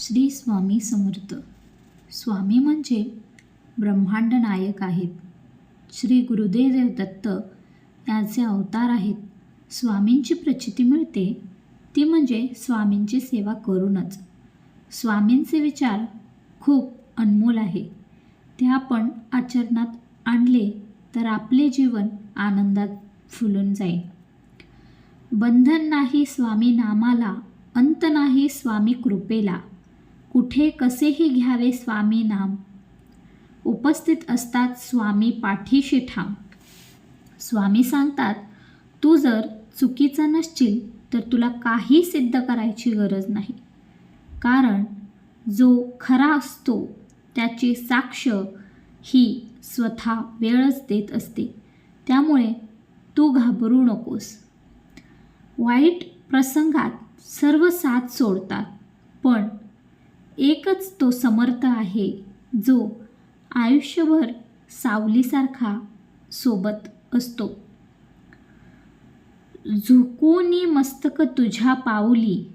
श्री स्वामी समर्थ. स्वामी म्हणजे ब्रह्मांड नायक आहेत. श्री गुरुदेव दत्त यांचे अवतार आहेत. स्वामींची प्रचिती मिळते. ती म्हणजे स्वामींची सेवा करूनच. स्वामींचे विचार खूप अनमोल आहे. ते आपण आचरणात आणले तर आपले जीवन आनंदात फुलून जाईल. बंधन नाही स्वामी नामाला अंत नाही स्वामी कृपेला. कुठे कसेही घ्यावे स्वामी नाम. उपस्थित असतात स्वामी पाठीशी ठाम. स्वामी सांगतात तू जर चुकीचा नसशील तर तुला काही सिद्ध करायची गरज नाही. कारण जो खरा असतो त्याची साक्ष ही स्वतः वेळच देत असते. त्यामुळे तू घाबरू नकोस. वाईट प्रसंगात सर्व साथ सोडतात पण एकच तो समर्थ आहे जो आयुष्यभर सावलीसारखा सोबत असतो. झुकूनी मस्तक तुझ्या पाऊली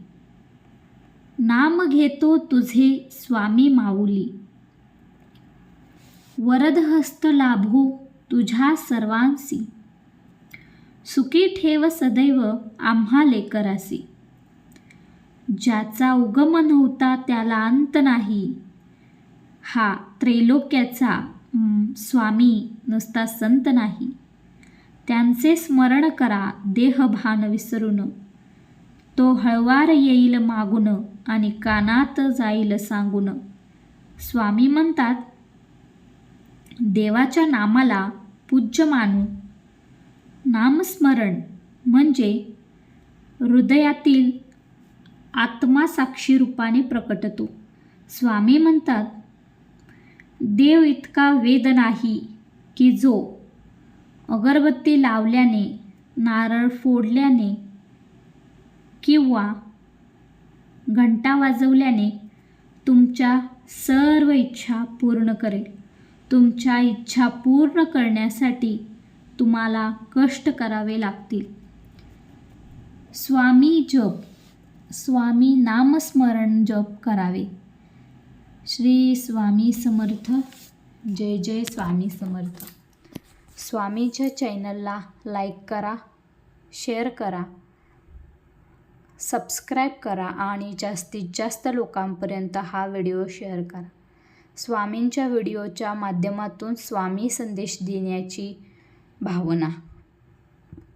नाम घेतो तुझे स्वामी माऊली. वरदहस्त लाभो तुझ्या सर्वांसी सुखी ठेव सदैव आम्हा लेकरासी. ज्याचा उगम नव्हता त्याला अंत नाही. हा त्रैलोक्याचा स्वामी नुसता संत नाही. त्यांचे स्मरण करा देहभान विसरून. तो हळवार येईल मागून आणि कानात जाईल सांगून. स्वामी म्हणतात देवाच्या नामाला पूज्य मानू. नामस्मरण म्हणजे हृदयातील आत्मा साक्षी रूपाने प्रकटतो. स्वामी म्हणतात देव इतका वेद नाही की जो अगरबत्ती लावल्याने नारळ फोडल्याने किंवा घंटा वाजवल्याने तुमच्या सर्व इच्छा पूर्ण करेल. तुमच्या इच्छा पूर्ण करण्यासाठी तुम्हाला कष्ट करावे लागतील. स्वामी जप. स्वामी नामस्मरण जप करावे. श्री स्वामी समर्थ. जय जय स्वामी समर्थ. स्वामीच्या चॅनलला लाईक करा शेअर करा सबस्क्राईब करा आणि जास्तीत जास्त लोकांपर्यंत हा व्हिडिओ शेअर करा. स्वामींच्या व्हिडिओच्या माध्यमातून स्वामी संदेश देण्याची भावना.